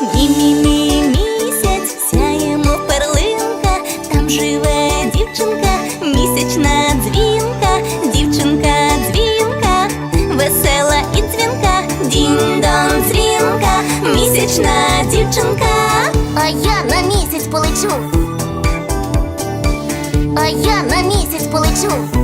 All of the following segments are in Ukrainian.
Мі-мі-мі місяць, сяємо перлинка, там живе дівчинка, місячна дзвінка, дівчинка дзвінка, весела і дзвінка, дінь-дон дзвінка, місячна дівчинка. А я на місяць полечу. А я на місяць полечу.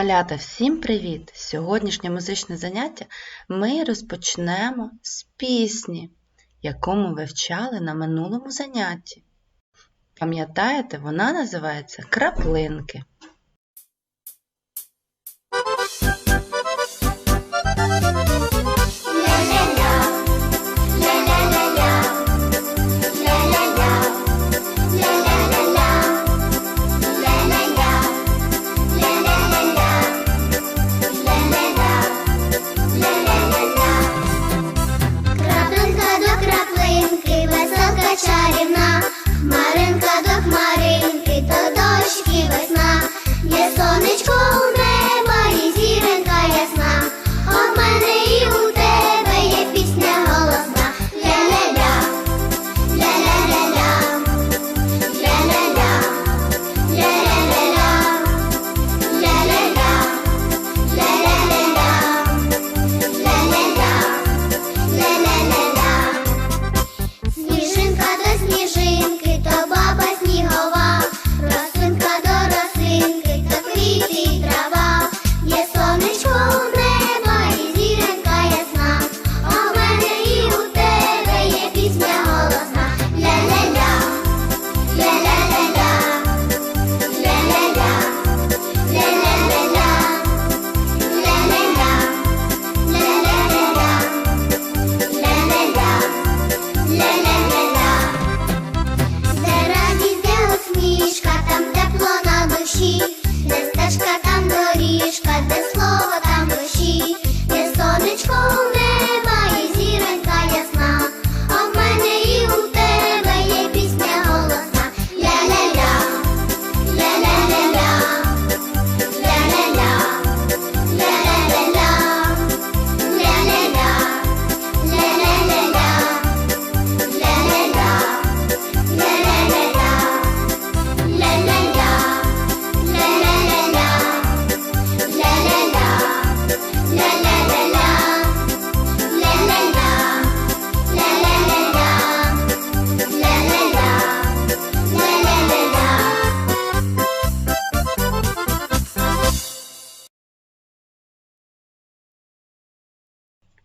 Малята, всім привіт! Сьогоднішнє музичне заняття ми розпочнемо з пісні, яку ми вивчали на минулому занятті. Пам'ятаєте, вона називається Краплинки.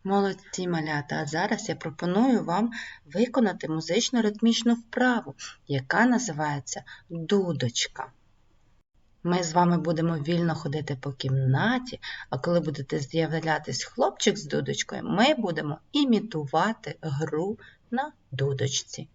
Молодці малята, а зараз я пропоную вам виконати музично-ритмічну вправу, яка називається дудочка. Ми з вами будемо вільно ходити по кімнаті, а коли будете з'являтись хлопчик з дудочкою, ми будемо імітувати гру на дудочці.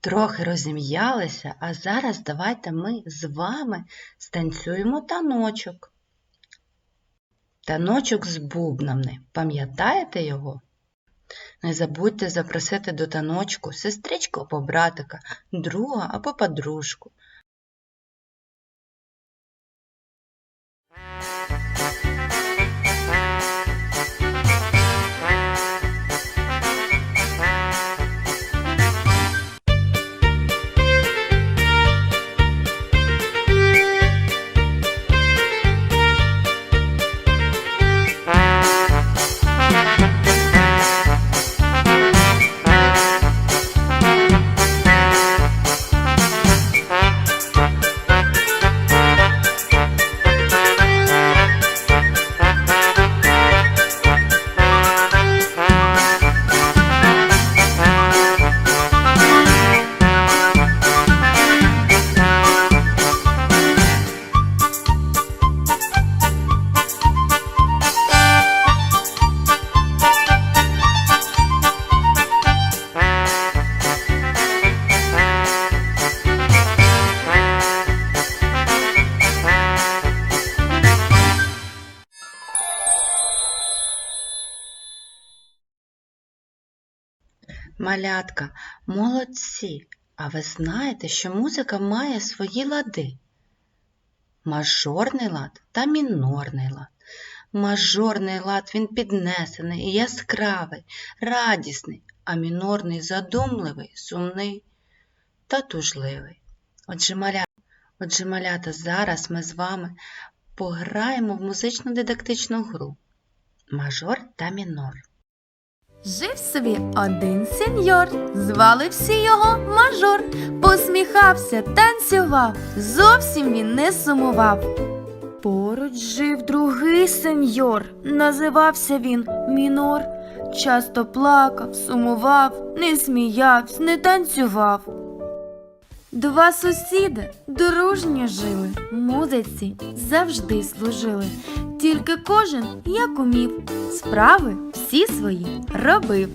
Трохи розім'ялися, а зараз давайте ми з вами станцюємо таночок. Таночок з бубнами. Пам'ятаєте його? Не забудьте запросити до таночку сестричку або братика, друга або подружку. Малятка, молодці! А ви знаєте, що музика має свої лади? Мажорний лад та мінорний лад. Мажорний лад він піднесений яскравий, радісний, а мінорний задумливий, сумний та тужливий. Отже, малята, отже, малята, зараз ми з вами пограємо в музично-дидактичну гру Мажор та мінор. Жив собі один сеньор, звали всі його мажор. Посміхався, танцював, зовсім він не сумував. Поруч жив другий сеньор, називався він мінор. Часто плакав, сумував, не сміявся, не танцював. Два сусіди дружньо жили, музиці завжди служили. Тільки кожен, як умів, справи всі свої робив.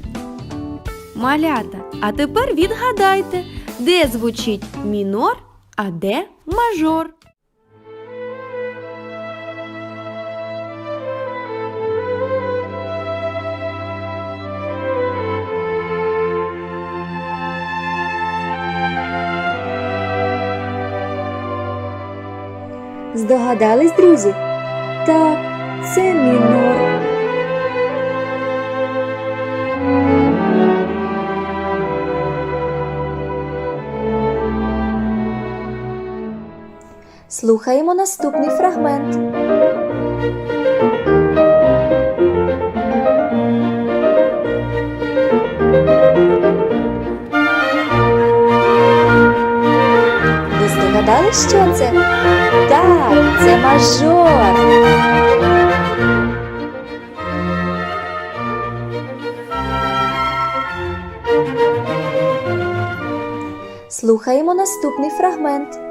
Малята, а тепер відгадайте, де звучить мінор, а де мажор. Здогадались, друзі? Так, це мінор. Слухаємо наступний фрагмент. Ви здогадались, що це? Так, це мажор. Слухаємо наступний фрагмент.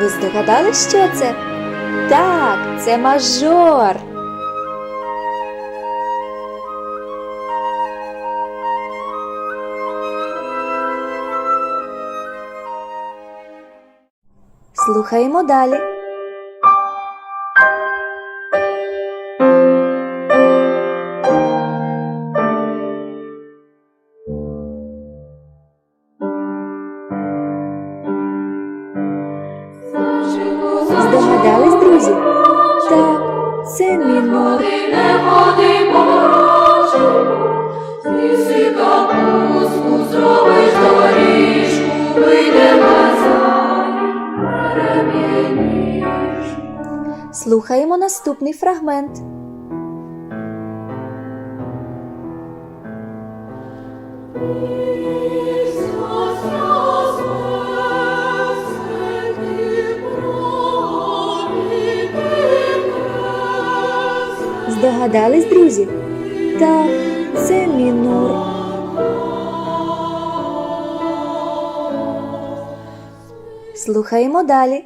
Ви здогадались, що це? Так, це мажор. Слухаємо далі. Слухаємо наступний фрагмент. Здогадались, друзі? Так, це мінор. Слухаємо далі.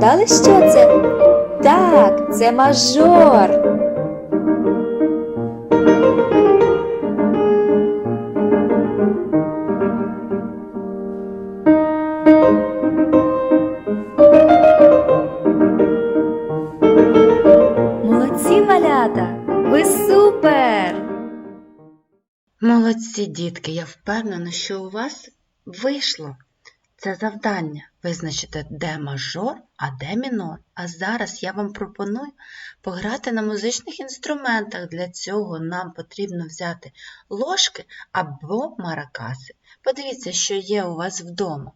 Ви здогадали, що це? Так, це мажор. Молодці, малята! Ви супер! Молодці, дітки, я впевнена, що у вас вийшло це завдання визначити, де мажор, а де мінор. А зараз я вам пропоную пограти на музичних інструментах. Для цього нам потрібно взяти ложки або маракаси. Подивіться, що є у вас вдома.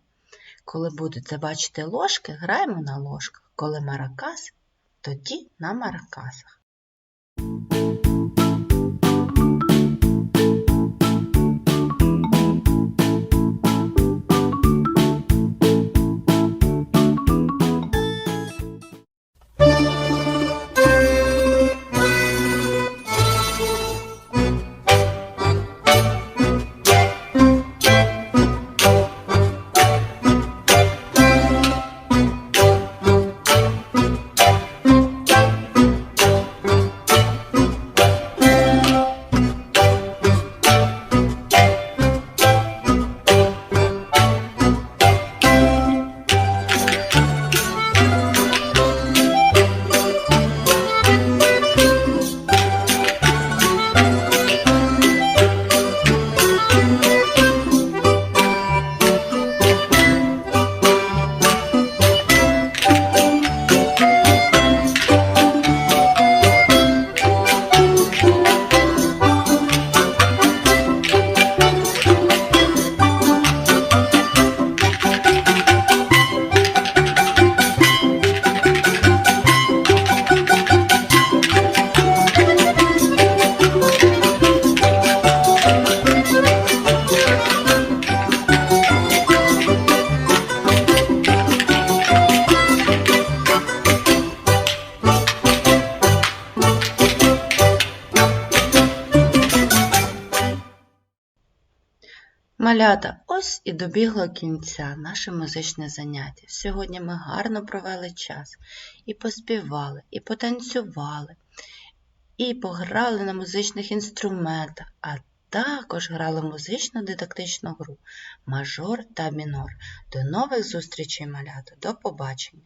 Коли будете бачити ложки, граємо на ложках. Коли маракаси, тоді на маракасах. Малята, ось і добігло кінця наше музичне заняття. Сьогодні ми гарно провели час і поспівали, і потанцювали, і пограли на музичних інструментах, а також грали в музично-дидактичну гру мажор та мінор. До нових зустрічей, малята, до побачення!